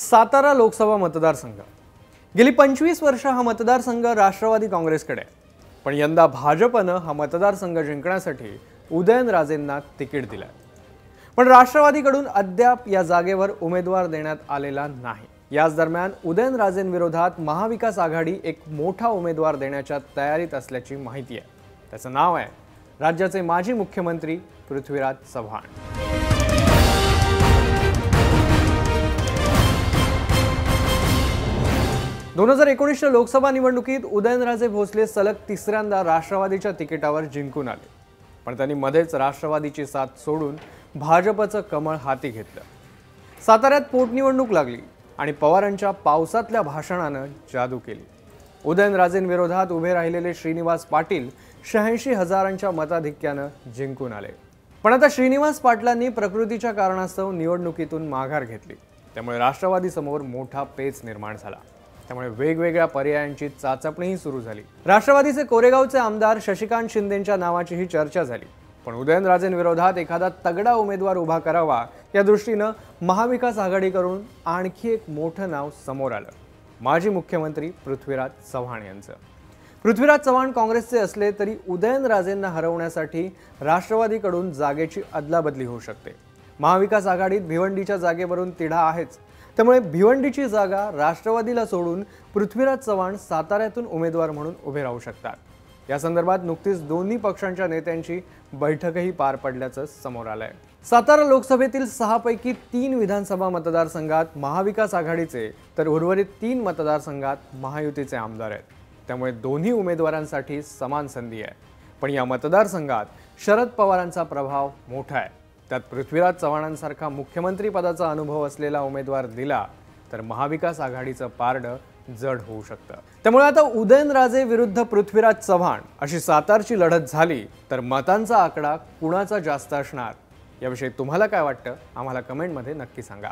सातारा लोकसभा मतदारसंघ. गेली पंचवीस वर्ष हा मतदारसंघ राष्ट्रवादी काँग्रेसकडे आहे. पण यंदा भाजपनं हा मतदारसंघ जिंकण्यासाठी उदयनराजेंना तिकीट दिलं पण राष्ट्रवादीकडून अद्याप या जागेवर उमेदवार देण्यात आलेला नाही. याच दरम्यान उदयनराजेंविरोधात महाविकास आघाडी एक मोठा उमेदवार देण्याच्या तयारीत असल्याची माहिती आहे. त्याचं नाव आहे राज्याचे माजी मुख्यमंत्री पृथ्वीराज चव्हाण. दोन हजार एकोणीसच्या लोकसभा निवडणुकीत उदयनराजे भोसले सलग तिसऱ्यांदा राष्ट्रवादीच्या तिकिटावर जिंकून आले. पण त्यांनी मध्येच राष्ट्रवादीची साथ सोडून भाजपचं कमळ हाती घेतलं. साताऱ्यात पोटनिवडणूक लागली आणि पवारांच्या पावसातल्या भाषणानं जादू केली. उदयनराजेंविरोधात उभे राहिलेले श्रीनिवास पाटील शहाऐंशी हजारांच्या मताधिक्यानं जिंकून आले. पण आता श्रीनिवास पाटलांनी प्रकृतीच्या कारणास्तव निवडणुकीतून माघार घेतली. त्यामुळे राष्ट्रवादीसमोर मोठा पेच निर्माण झाला. त्यामुळे वेगवेगळ्या पर्यायांची चाचपणीही सुरू झाली. राष्ट्रवादीचे कोरेगावचे आमदार शशिकांत शिंदेच्या नावाचीही चर्चा झाली. पण उदयनराजेंविरोधात एखादा तगडा उमेदवार उभा करावा या दृष्टीनं महाविकास आघाडीकडून आणखी एक मोठं नाव समोर आलं. माजी मुख्यमंत्री पृथ्वीराज चव्हाण यांचं. पृथ्वीराज चव्हाण काँग्रेसचे असले तरी उदयनराजेंना हरवण्यासाठी राष्ट्रवादीकडून जागेची अदलाबदली होऊ शकते. महाविकास आघाडीत भिवंडीच्या जागेवरून तिढा आहेच. त्यामुळे भिवंडीची जागा राष्ट्रवादीला सोडून पृथ्वीराज चव्हाण साताऱ्यातून उमेदवार म्हणून उभे राहू शकतात. या संदर्भात नुकतीच दोन्ही पक्षांच्या नेत्यांची बैठकही पार पडल्याचं समोर आलंय. सातारा लोकसभेतील सहापैकी तीन विधानसभा मतदारसंघात महाविकास आघाडीचे तर उर्वरित तीन मतदारसंघात महायुतीचे आमदार आहेत. त्यामुळे दोन्ही उमेदवारांसाठी समान संधी आहे. पण या मतदारसंघात शरद पवारांचा प्रभाव मोठा आहे. त्यात पृथ्वीराज चव्हाणांसारखा मुख्यमंत्री पदाचा अनुभव असलेला उमेदवार दिला तर महाविकास आघाडीचं पारडं जड होऊ शकतं. त्यामुळे आता उदयनराजे विरुद्ध पृथ्वीराज चव्हाण अशी सातारची लढत झाली तर मतांचा आकडा कुणाचा जास्त असणार? याविषयी तुम्हाला काय वाटतं? आम्हाला कमेंटमध्ये नक्की सांगा.